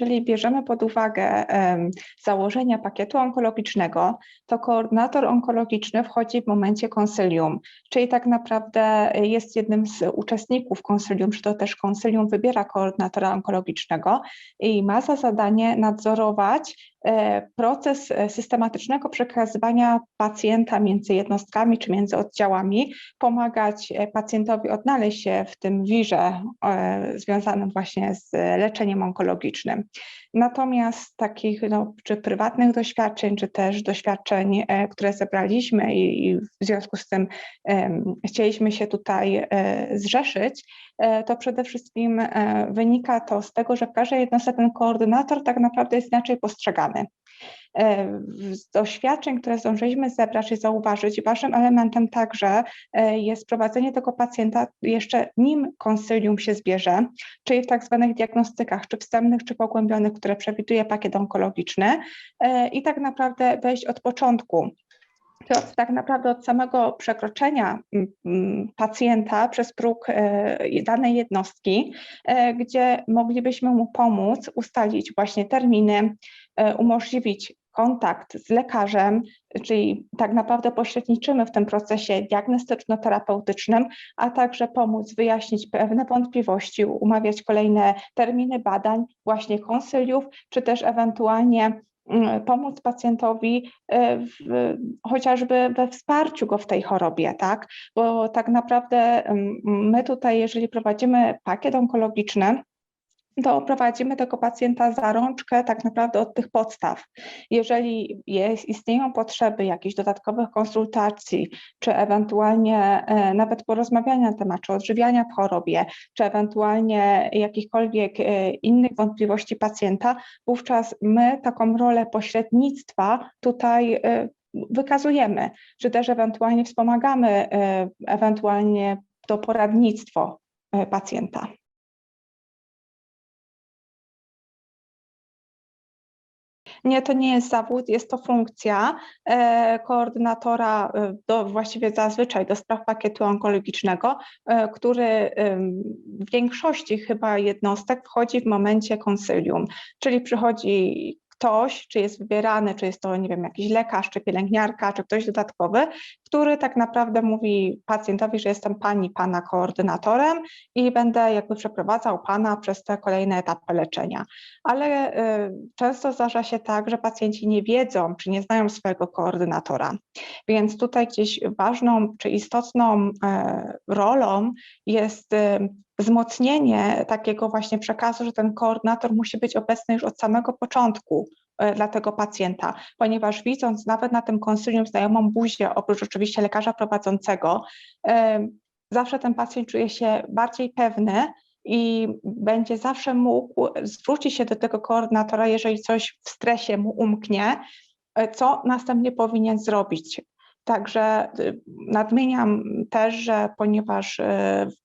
Jeżeli bierzemy pod uwagę założenia pakietu onkologicznego, to koordynator onkologiczny wchodzi w momencie konsylium, czyli tak naprawdę jest jednym z uczestników konsylium, czy to też konsylium wybiera koordynatora onkologicznego i ma za zadanie nadzorować proces e, systematycznego przekazywania pacjenta między jednostkami czy między oddziałami, pomagać e, pacjentowi odnaleźć się w tym wirze e, związanym właśnie z leczeniem onkologicznym. Natomiast takich no, czy prywatnych doświadczeń, czy też doświadczeń, e, które zebraliśmy i, i w związku z tym chcieliśmy się tutaj e, zrzeszyć, e, to przede wszystkim wynika to z tego, że w każdej jednostce ten koordynator tak naprawdę jest inaczej postrzegany. E, Z doświadczeń, które zdążyliśmy zebrać i zauważyć, ważnym elementem także e, jest prowadzenie tego pacjenta jeszcze nim konsylium się zbierze, czyli w tak zwanych diagnostykach, czy wstępnych, czy pogłębionych, które przewiduje pakiet onkologiczny. E, i tak naprawdę wejść od początku. Tak naprawdę od samego przekroczenia pacjenta przez próg danej jednostki, gdzie moglibyśmy mu pomóc ustalić właśnie terminy, umożliwić kontakt z lekarzem, czyli tak naprawdę pośredniczymy w tym procesie diagnostyczno-terapeutycznym, a także pomóc wyjaśnić pewne wątpliwości, umawiać kolejne terminy badań, właśnie konsyliów, czy też ewentualnie mm, pomóc pacjentowi e, w, chociażby we wsparciu go w tej chorobie, tak? Bo tak naprawdę mm, my tutaj, jeżeli prowadzimy pakiet onkologiczny, to prowadzimy tego pacjenta za rączkę tak naprawdę od tych podstaw. Jeżeli jest, istnieją potrzeby jakichś dodatkowych konsultacji, czy ewentualnie e, nawet porozmawiania na temat, czy odżywiania w chorobie, czy ewentualnie jakichkolwiek e, innych wątpliwości pacjenta, wówczas my taką rolę pośrednictwa tutaj e, wykazujemy, czy też ewentualnie wspomagamy ewentualnie to poradnictwo pacjenta. Nie, to nie jest zawód, jest to funkcja e, koordynatora e, do, właściwie zazwyczaj do spraw pakietu onkologicznego, e, który w większości chyba jednostek wchodzi w momencie konsylium, czyli przychodzi ktoś, czy jest wybierany, czy jest to, nie wiem, jakiś lekarz, czy pielęgniarka, czy ktoś dodatkowy, który tak naprawdę mówi pacjentowi, że jestem pani, pana koordynatorem i będę jakby przeprowadzał pana przez te kolejne etapy leczenia. Ale y, często zdarza się tak, że pacjenci nie wiedzą, czy nie znają swojego koordynatora. Więc tutaj gdzieś ważną czy istotną e, rolą jest y, wzmocnienie takiego właśnie przekazu, że ten koordynator musi być obecny już od samego początku e, dla tego pacjenta, ponieważ widząc nawet na tym konsylium znajomą buzię, oprócz oczywiście lekarza prowadzącego, e, zawsze ten pacjent czuje się bardziej pewny i będzie zawsze mógł zwrócić się do tego koordynatora, jeżeli coś w stresie mu umknie, e, co następnie powinien zrobić. Także y, nadmieniam też, że ponieważ y,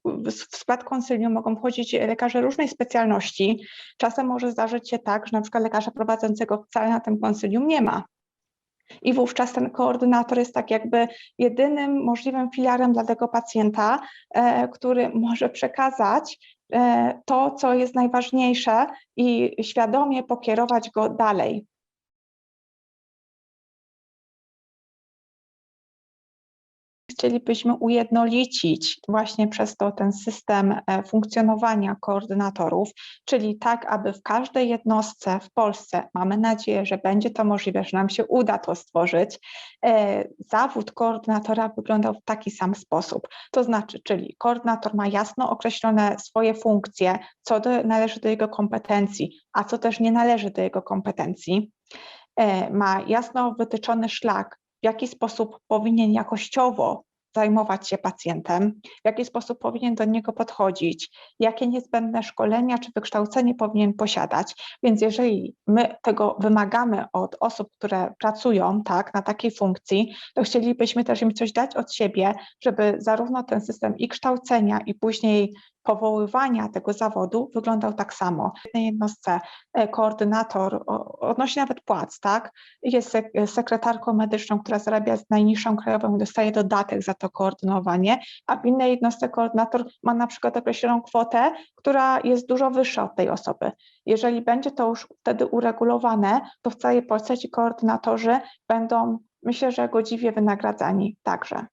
w skład konsylium mogą wchodzić lekarze różnej specjalności, czasem może zdarzyć się tak, że na przykład lekarza prowadzącego wcale na tym konsylium nie ma. I wówczas ten koordynator jest tak jakby jedynym możliwym filarem dla tego pacjenta, e, który może przekazać e, to, co jest najważniejsze i świadomie pokierować go dalej. Chcielibyśmy ujednolicić właśnie przez to ten system e, funkcjonowania koordynatorów, czyli tak, aby w każdej jednostce w Polsce, mamy nadzieję, że będzie to możliwe, że nam się uda to stworzyć, e, zawód koordynatora wyglądał w taki sam sposób. To znaczy, czyli koordynator ma jasno określone swoje funkcje, co do, należy do jego kompetencji, a co też nie należy do jego kompetencji. E, Ma jasno wytyczony szlak, w jaki sposób powinien jakościowo zajmować się pacjentem, w jaki sposób powinien do niego podchodzić, jakie niezbędne szkolenia czy wykształcenie powinien posiadać. Więc jeżeli my tego wymagamy od osób, które pracują tak, na takiej funkcji, to chcielibyśmy też im coś dać od siebie, żeby zarówno ten system i kształcenia, i później powoływania tego zawodu wyglądał tak samo. W jednej jednostce e, koordynator odnosi nawet płac, tak? Jest sek- sekretarką medyczną, która zarabia najniższą krajową i dostaje dodatek za to koordynowanie, a w innej jednostce koordynator ma na przykład określoną kwotę, która jest dużo wyższa od tej osoby. Jeżeli będzie to już wtedy uregulowane, to w całej Polsce ci koordynatorzy będą, myślę, że godziwie wynagradzani także.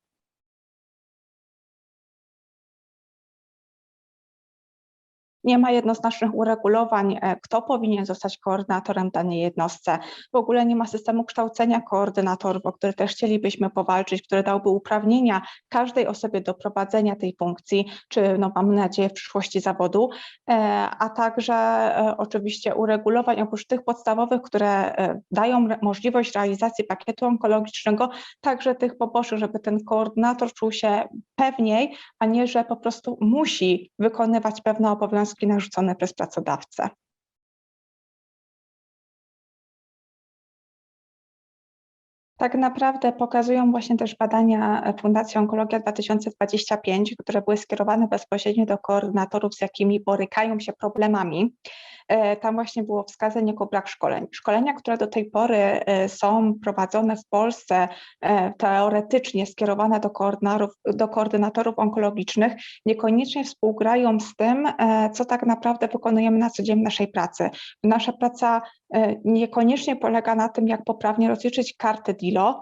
Nie ma jednoznacznych uregulowań, e, kto powinien zostać koordynatorem danej jednostce. W ogóle nie ma systemu kształcenia koordynatorów, o które też chcielibyśmy powalczyć, które dałby uprawnienia każdej osobie do prowadzenia tej funkcji, czy no, mamy nadzieję w przyszłości zawodu, e, a także e, oczywiście uregulowań oprócz tych podstawowych, które dają możliwość realizacji pakietu onkologicznego, także tych pobocznych, żeby ten koordynator czuł się pewniej, a nie, że po prostu musi wykonywać pewne obowiązki narzucone przez pracodawcę. Tak naprawdę pokazują właśnie też badania Fundacji Onkologia 2025, które były skierowane bezpośrednio do koordynatorów, z jakimi borykają się problemami. E, Tam właśnie było wskazanie jako brak szkoleń. Szkolenia, które do tej pory e, są prowadzone w Polsce, e, teoretycznie skierowane do koordynatorów, do koordynatorów onkologicznych, niekoniecznie współgrają z tym, co tak naprawdę wykonujemy na co dzień w naszej pracy. Nasza praca niekoniecznie polega na tym, jak poprawnie rozliczyć kartę DILO,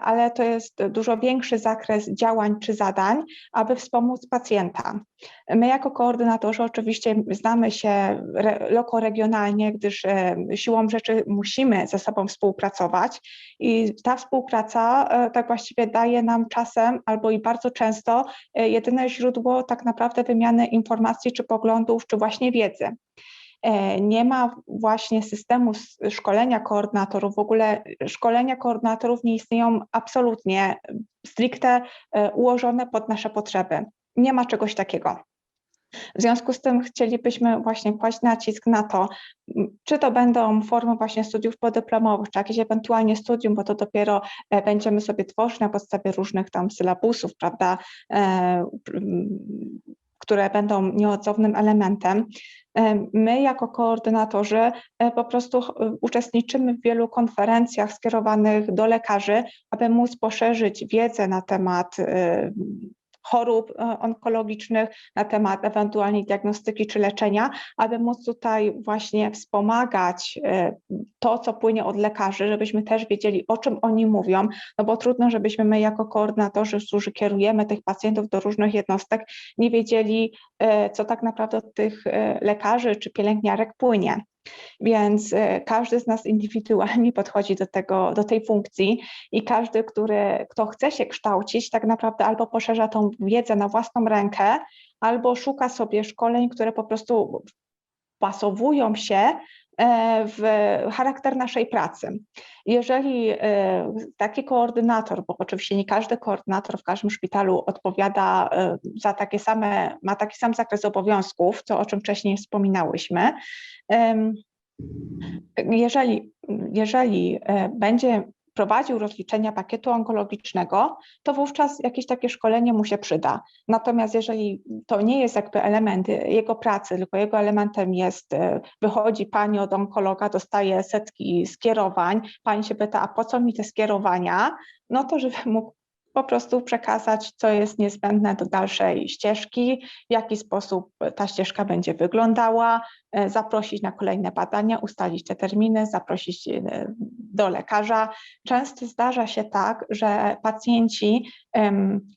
ale to jest dużo większy zakres działań czy zadań, aby wspomóc pacjenta. My jako koordynatorzy oczywiście znamy się lokoregionalnie, gdyż e, siłą rzeczy musimy ze sobą współpracować i ta współpraca e, tak właściwie daje nam czasem albo i bardzo często e, jedyne źródło tak naprawdę wymiany informacji czy poglądów, czy właśnie wiedzy. Nie ma właśnie systemu szkolenia koordynatorów. W ogóle szkolenia koordynatorów nie istnieją absolutnie stricte ułożone pod nasze potrzeby. Nie ma czegoś takiego. W związku z tym chcielibyśmy właśnie kłaść nacisk na to, czy to będą formy właśnie studiów podyplomowych, czy jakieś ewentualnie studium, bo to dopiero e, będziemy sobie tworzyć na podstawie różnych tam sylabusów, prawda, e, które będą nieodzownym elementem. E, My jako koordynatorzy po prostu uczestniczymy w wielu konferencjach skierowanych do lekarzy, aby móc poszerzyć wiedzę na temat chorób e, onkologicznych, na temat ewentualnie diagnostyki czy leczenia, aby móc tutaj właśnie wspomagać e, to, co płynie od lekarzy, żebyśmy też wiedzieli, o czym oni mówią, no bo trudno, żebyśmy my jako koordynatorzy, którzy kierujemy tych pacjentów do różnych jednostek, nie wiedzieli, e, co tak naprawdę od tych lekarzy czy pielęgniarek płynie. Więc e, każdy z nas indywidualnie podchodzi do, tego, do tej funkcji i każdy, który, kto chce się kształcić, tak naprawdę albo poszerza tą wiedzę na własną rękę, albo szuka sobie szkoleń, które po prostu pasowują się w charakter naszej pracy. Jeżeli e, taki koordynator, bo oczywiście nie każdy koordynator w każdym szpitalu odpowiada e, za takie same, ma taki sam zakres obowiązków, co o czym wcześniej wspominałyśmy, jeżeli, jeżeli e, będzie prowadził rozliczenia pakietu onkologicznego, to wówczas jakieś takie szkolenie mu się przyda. Natomiast jeżeli to nie jest jakby element jego pracy, tylko jego elementem jest, e, wychodzi pani od onkologa, dostaje setki skierowań, pani się pyta, a po co mi te skierowania? No to żeby mógł po prostu przekazać, co jest niezbędne do dalszej ścieżki, w jaki sposób ta ścieżka będzie wyglądała, e, zaprosić na kolejne badania, ustalić te terminy, zaprosić e, do lekarza. Często zdarza się tak, że pacjenci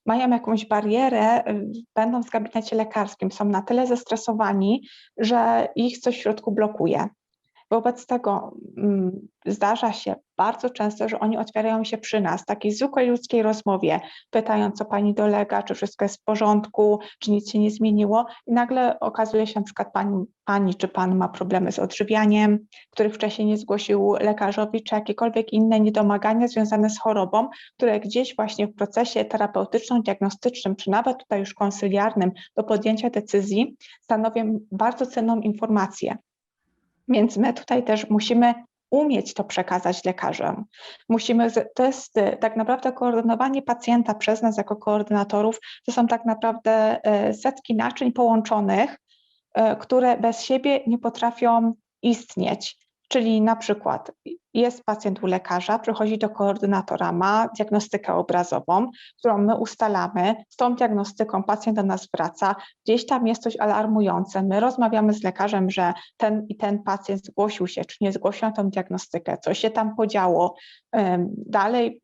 mają jakąś barierę, em, będąc w gabinecie lekarskim, są na tyle zestresowani, że ich coś w środku blokuje. Wobec tego mm, zdarza się bardzo często, że oni otwierają się przy nas, takiej zwykłej ludzkiej rozmowie, pytając, co pani dolega, czy wszystko jest w porządku, czy nic się nie zmieniło. I nagle okazuje się, na przykład pani, pani czy pan ma problemy z odżywianiem, których wcześniej nie zgłosił lekarzowi, czy jakiekolwiek inne niedomagania związane z chorobą, które gdzieś właśnie w procesie terapeutyczno-diagnostycznym, czy nawet tutaj już konsyliarnym do podjęcia decyzji stanowią bardzo cenną informację. Więc my tutaj też musimy umieć to przekazać lekarzom. Musimy, to jest tak naprawdę koordynowanie pacjenta przez nas jako koordynatorów, to są tak naprawdę setki naczyń połączonych, które bez siebie nie potrafią istnieć. Czyli na przykład jest pacjent u lekarza, przychodzi do koordynatora, ma diagnostykę obrazową, którą my ustalamy. Z tą diagnostyką pacjent do nas wraca, gdzieś tam jest coś alarmujące. My rozmawiamy z lekarzem, że ten i ten pacjent zgłosił się, czy nie zgłosił na tą diagnostykę, co się tam podziało. Dalej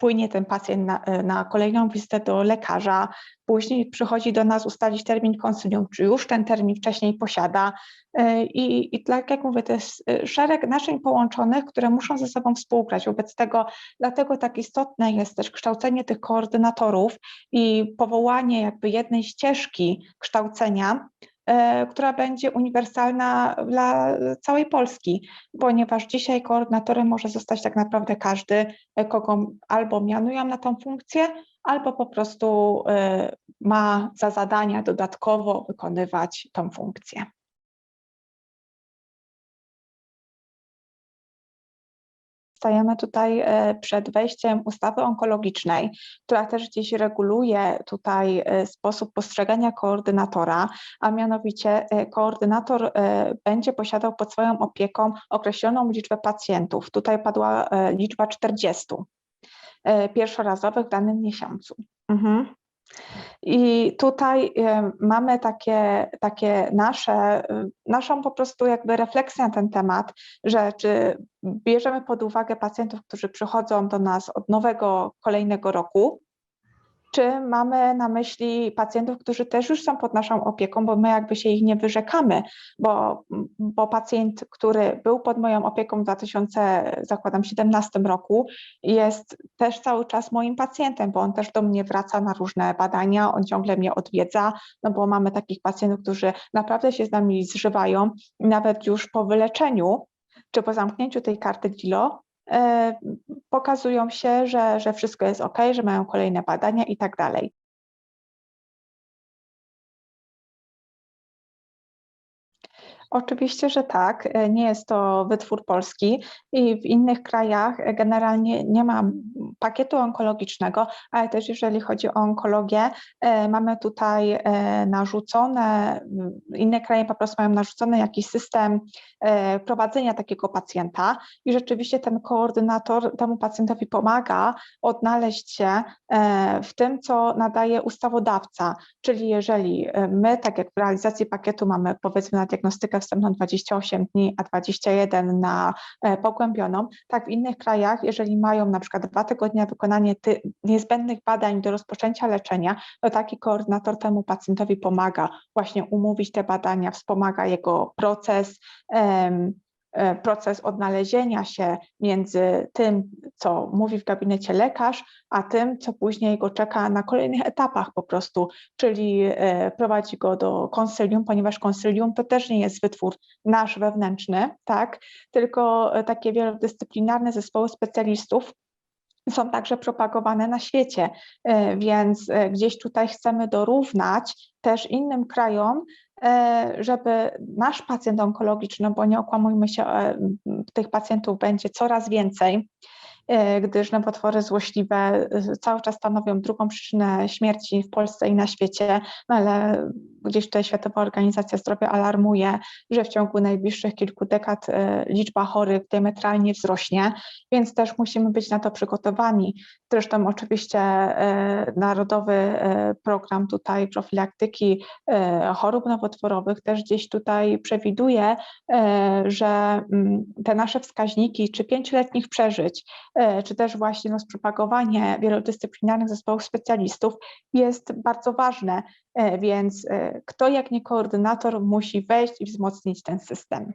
płynie ten pacjent na, na, kolejną wizytę do lekarza, później przychodzi do nas ustalić termin konsylium, czy już ten termin wcześniej posiada. E, I, I tak jak mówię, to jest e, szereg naczyń połączonych, które muszą ze sobą współgrać. Wobec tego, dlatego tak istotne jest też kształcenie tych koordynatorów i powołanie jakby jednej ścieżki kształcenia, E, która będzie uniwersalna dla całej Polski, ponieważ dzisiaj koordynatorem może zostać tak naprawdę każdy, e, kogo albo mianują na tą funkcję, albo po prostu e, ma za zadania dodatkowo wykonywać tą funkcję. Stajemy tutaj e, przed wejściem ustawy onkologicznej, która też gdzieś reguluje tutaj e, sposób postrzegania koordynatora, a mianowicie e, koordynator będzie posiadał pod swoją opieką określoną liczbę pacjentów. Tutaj padła liczba 40 pierwszorazowych w danym miesiącu. Mhm. I tutaj mamy takie, takie nasze, naszą po prostu jakby refleksję na ten temat, że czy bierzemy pod uwagę pacjentów, którzy przychodzą do nas od nowego, kolejnego roku, czy mamy na myśli pacjentów, którzy też już są pod naszą opieką, bo my jakby się ich nie wyrzekamy, bo, bo pacjent, który był pod moją opieką w 2017 roku, jest też cały czas moim pacjentem, bo on też do mnie wraca na różne badania, on ciągle mnie odwiedza, no bo mamy takich pacjentów, którzy naprawdę się z nami zżywają, nawet już po wyleczeniu, czy po zamknięciu tej karty GILO, E, pokazują się, że, że wszystko jest ok, że mają kolejne badania i tak dalej. Oczywiście, że tak. E, nie jest to wytwór polski i w innych krajach generalnie nie ma pakietu onkologicznego, ale też jeżeli chodzi o onkologię, e, mamy tutaj e, narzucone, inne kraje po prostu mają narzucony jakiś system prowadzenia takiego pacjenta i rzeczywiście ten koordynator temu pacjentowi pomaga odnaleźć się w tym, co nadaje ustawodawca, czyli jeżeli my, tak jak w realizacji pakietu mamy powiedzmy na diagnostykę wstępną 28 dni, a 21 na e, pogłębioną. Tak w innych krajach, jeżeli mają na przykład dwa tygodnie na wykonanie ty, niezbędnych badań do rozpoczęcia leczenia, to taki koordynator temu pacjentowi pomaga właśnie umówić te badania, wspomaga jego proces. Um, proces odnalezienia się między tym, co mówi w gabinecie lekarz, a tym, co później go czeka na kolejnych etapach po prostu, czyli e, prowadzi go do konsylium, ponieważ konsylium to też nie jest wytwór nasz wewnętrzny, tak, tylko e, takie wielodyscyplinarne zespoły specjalistów, są także propagowane na świecie, więc gdzieś tutaj chcemy dorównać też innym krajom, E, żeby nasz pacjent onkologiczny, bo nie okłamujmy się, e, tych pacjentów będzie coraz więcej, E, gdyż nowotwory złośliwe e, cały czas stanowią drugą przyczynę śmierci w Polsce i na świecie, no ale gdzieś tutaj Światowa Organizacja Zdrowia alarmuje, że w ciągu najbliższych kilku dekad e, liczba chorych diametralnie wzrośnie, więc też musimy być na to przygotowani. Zresztą oczywiście Narodowy Program tutaj profilaktyki chorób nowotworowych też gdzieś tutaj przewiduje, że mm, te nasze wskaźniki czy pięcioletnich przeżyć E, czy też właśnie no, spropagowanie wielodyscyplinarnych zespołów specjalistów jest bardzo ważne, e, więc e, kto jak nie koordynator musi wejść i wzmocnić ten system.